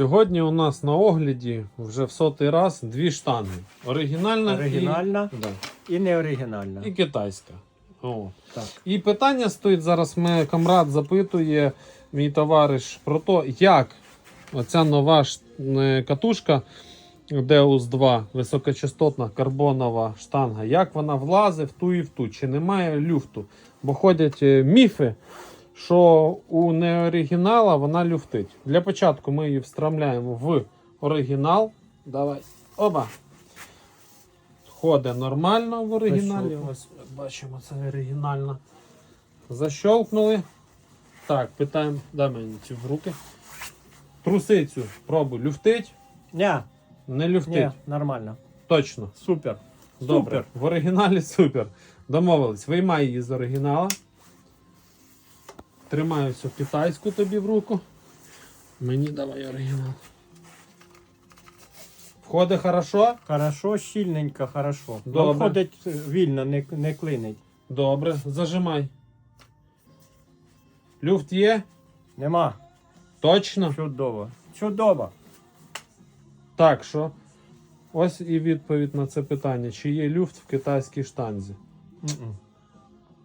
Сьогодні у нас на огляді вже в сотий раз дві штанги. Оригінальна, Оригінальна і, да, і не оригінальна. і китайська. О. Так. І питання стоїть зараз. Мене камрад запитує, мій товариш, про те, як оця нова ш- е, катушка Deus 2 високочастотна карбонова штанга, як вона влазить в ту і в ту, чи немає люфту. Бо ходять е, міфи, що у неоригінала вона люфтить. Для початку ми її встромляємо в оригінал. Давай. Оба. Ходить нормально в оригіналі. Ось бачимо, це оригінально. Защолкнули. Так, питаємо, дай мені ці в руки. Трусицю пробуй люфтить. Ня, Не люфтить. ні, нормально. Точно. Супер. Добре. Супер. В оригіналі супер. Домовились. Виймай її з оригінала. Тримаю цю китайську тобі в руку. Мені давай оригінал. Входить хорошо? Хорошо, щільненько, хорошо. Добре. Ну, Ходить е, вільно, не, не клинить. Добре, зажимай. Люфт є? Нема. Точно? Чудово. Чудово. Так що. Ось і відповідь на це питання. Чи є люфт в китайській штанзі? М-м.